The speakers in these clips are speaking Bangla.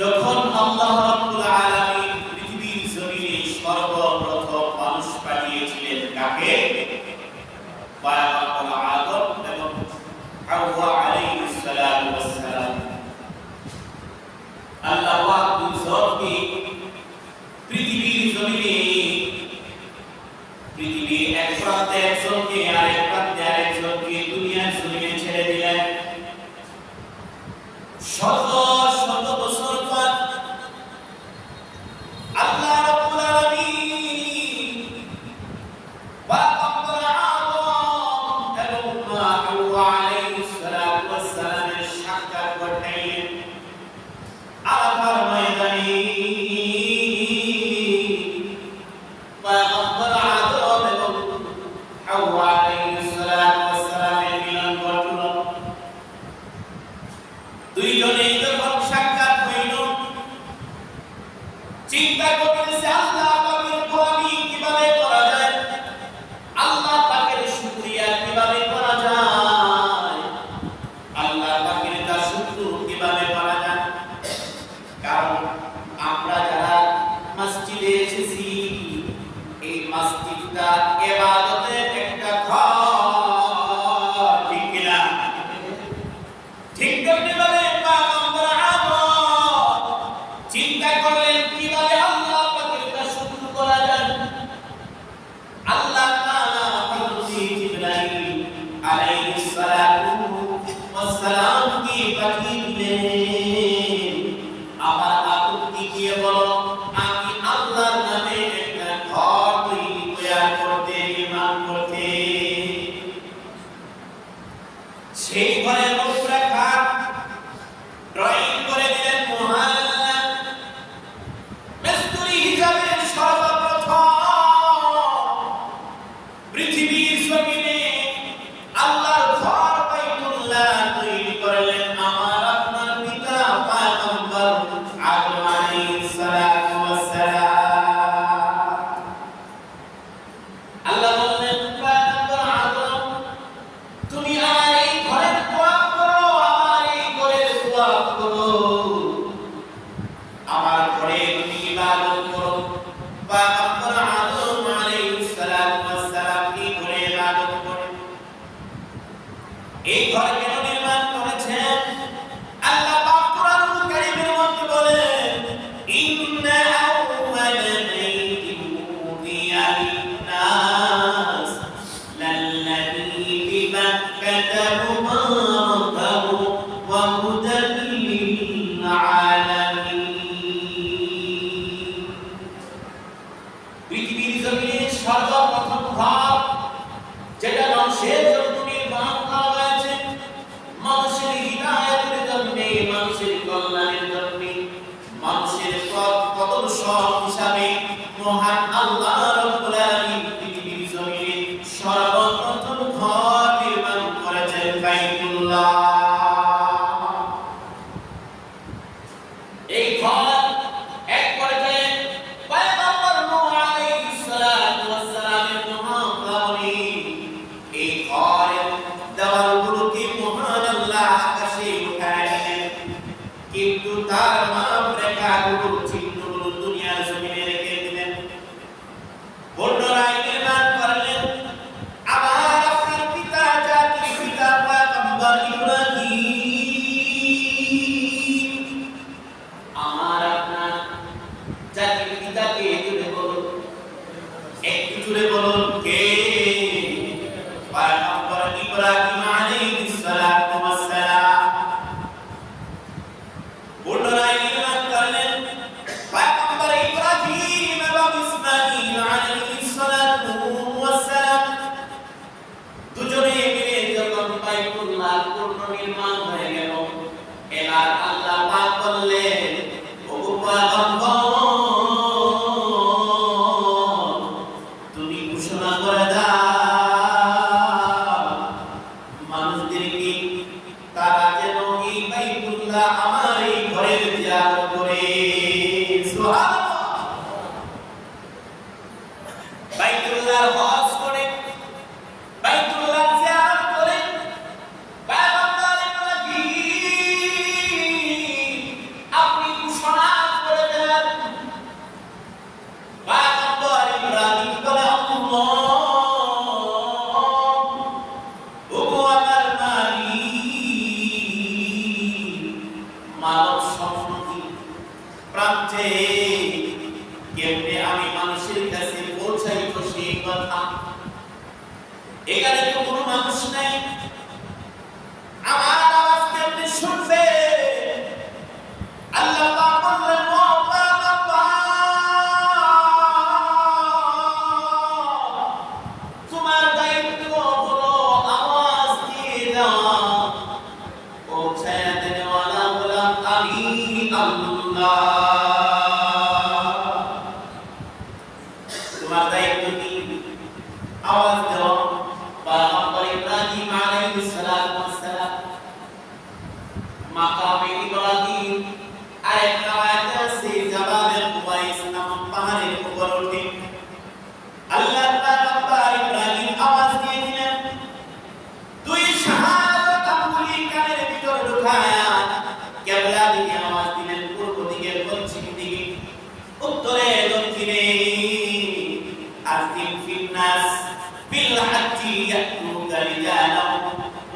যখন আল্লাহ রাব্বুল আলামিন পৃথিবীর জমিনে সর্বপ্রথম মানুষ পাঠিয়েছিলেন কাকে? আদম এবং হাওয়া আলাইহিস সালাম ওয়াস সালাম। আল্লাহ পৃথিবীর জমিনে পৃথিবী এক প্রান্তে একজনকে প্রান্তে আরেকজনকে দুনিয়ার জমিনে ছেড়ে দিলেন। দুইজনে যখন সাক্ষাৎ হইল। চিন্তা করতেছে আল্লাহ সেই ঘরের 와! প্রান্তে। কেমনে আমি মানুষের কাছে পৌঁছাই সেই কথা। এখানে তো কোনো মানুষ নাই। আমার আওয়াজ কেমনে শুনবে? আল্লাহ।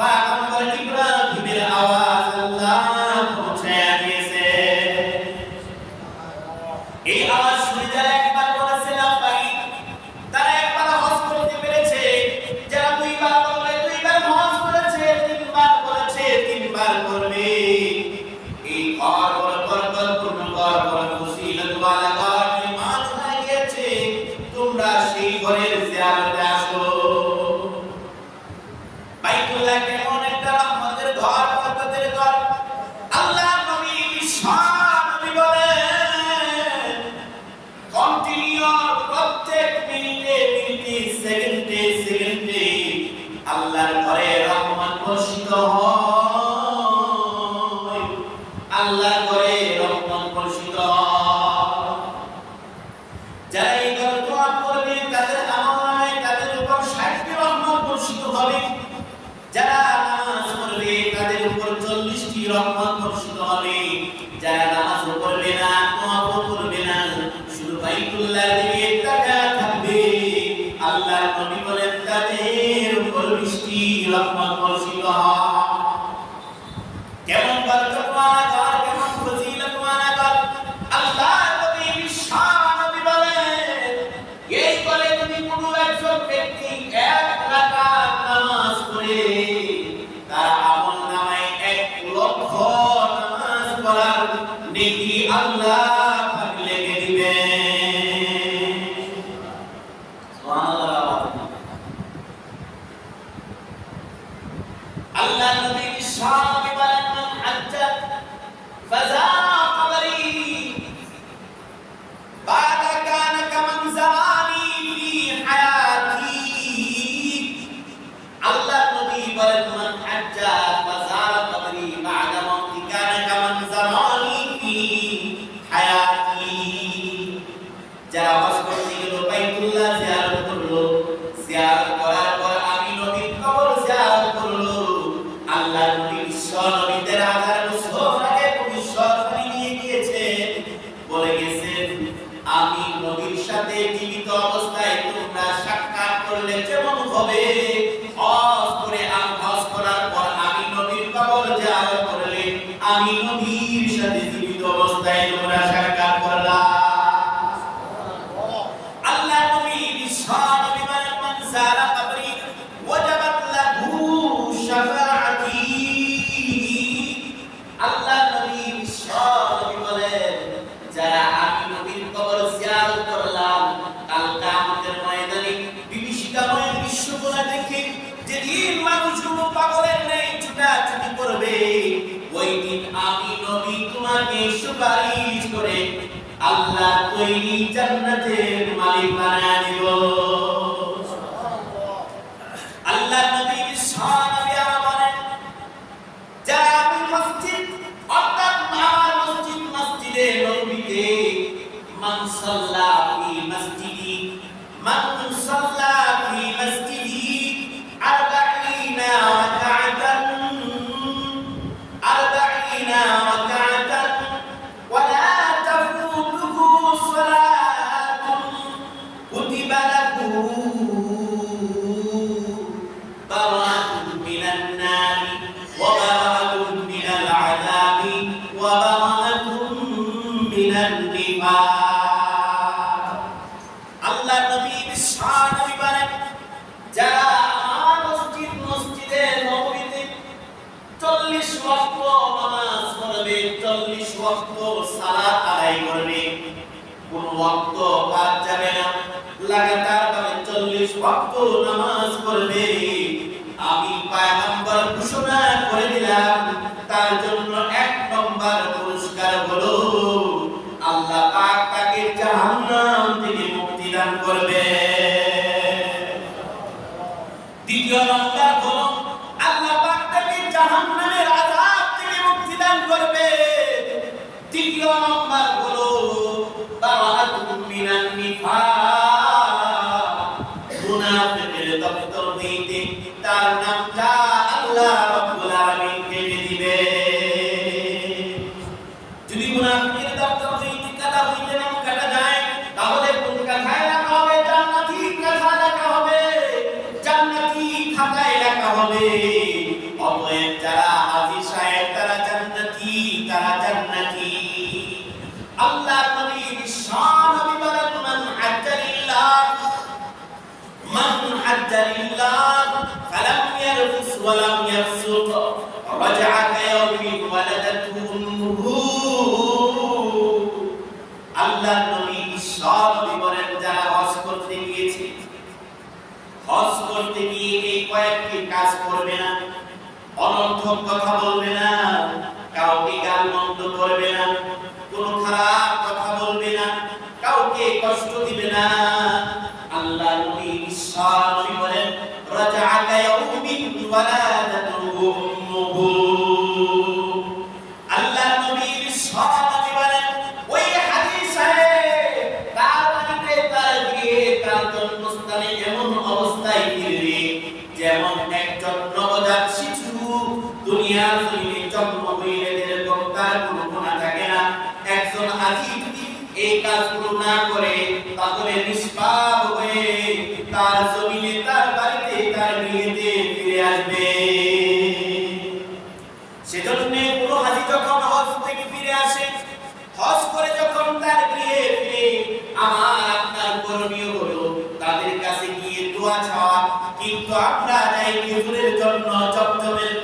Vai, agora tem the heart. تزكي لحما وسلها আল্লাহ নবী সব Imran কোন ওয়াক্ত বাদ যাবে না। লাগাতার ভাবে 40 ওয়াক্ত নামাজ পড়বে। আমি ঘোষণা করে দিলাম, তার জন্য এক নম্বর পুরস্কার হলো, আল্লাহ পাক তাকে জাহান্নাম থেকে মুক্তি দান করবে। দ্বিতীয় নম্বর হলো, আল্লাহ পাক তাকে জাহান্নামের আযাব থেকে মুক্তি দান করবে। তৃতীয় নম্বর হলো ولم يفسق رجع كيوم ولدته امه আল্লাহ নবী সব বিবরণ যারা হজ করতে গিয়েছে হজ করতে গিয়ে এই কয়েকটি কাজ করবে না অনর্থক কথা বলবে না কাউকে গাল মন্দ করবে না কোন খারাপ কথা বলবে না কাউকে কষ্ট দিবে না এমন অবস্থায় যেমন একজন নবজাত শিশু দুনিয়ার জমিনে জন্ম হইলে যেরকম তার থাকে না, একজন যদি এই কাজগুলো না করে, তাহলে আমরা যাই খেজুরের জন্য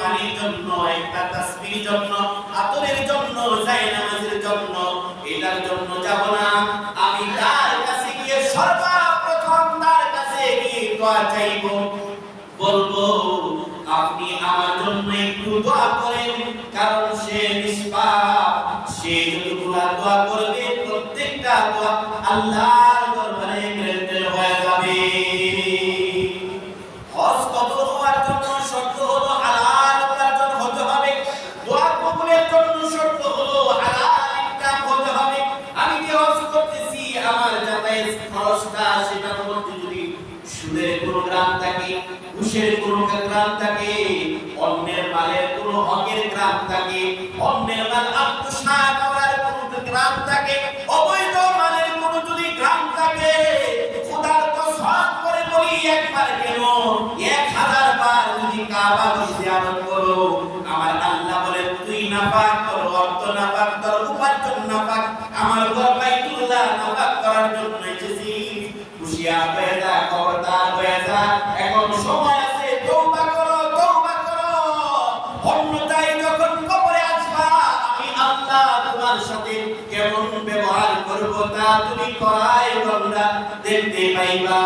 পানির জন্য, একটা তাসবির জন্য, আতরের জন্য যাই নামাজের জন্য, এটার জন্য যাব না। আমি তার কাছে গিয়ে সর্বপ্রথম তার কাছে গিয়ে দোয়া চাইব। বলব, আপনি আমার জন্য একটু দোয়া করেন, কারণ সে নিষ্পাপ। সে যতগুলা দোয়া করবে, প্রত্যেকটা দোয়া আল্লাহর থাকে অন্যের মাল আত্মসাৎ করার কোনো গ্রাম থাকে, অবৈধ মালের কোনো যদি গ্রাম থাকে, খোদার কসম করে বলি, একবার কেন? এক হাজার বার যদি কাবা জিয়ারত করো, আমার আল্লাহ বলে তুই নাপাক, তোর অর্থ নাপাক, তোর উপার্জন নাপাক, আমার ঘর বাইতুল্লাহ নাপাক করার জন্য এসেছিস। হুশিয়ার হয়ে যা, খবরদার হয়ে যা, এখন সময় তা তুমি করাই বান্দা দেখতে পাইবা।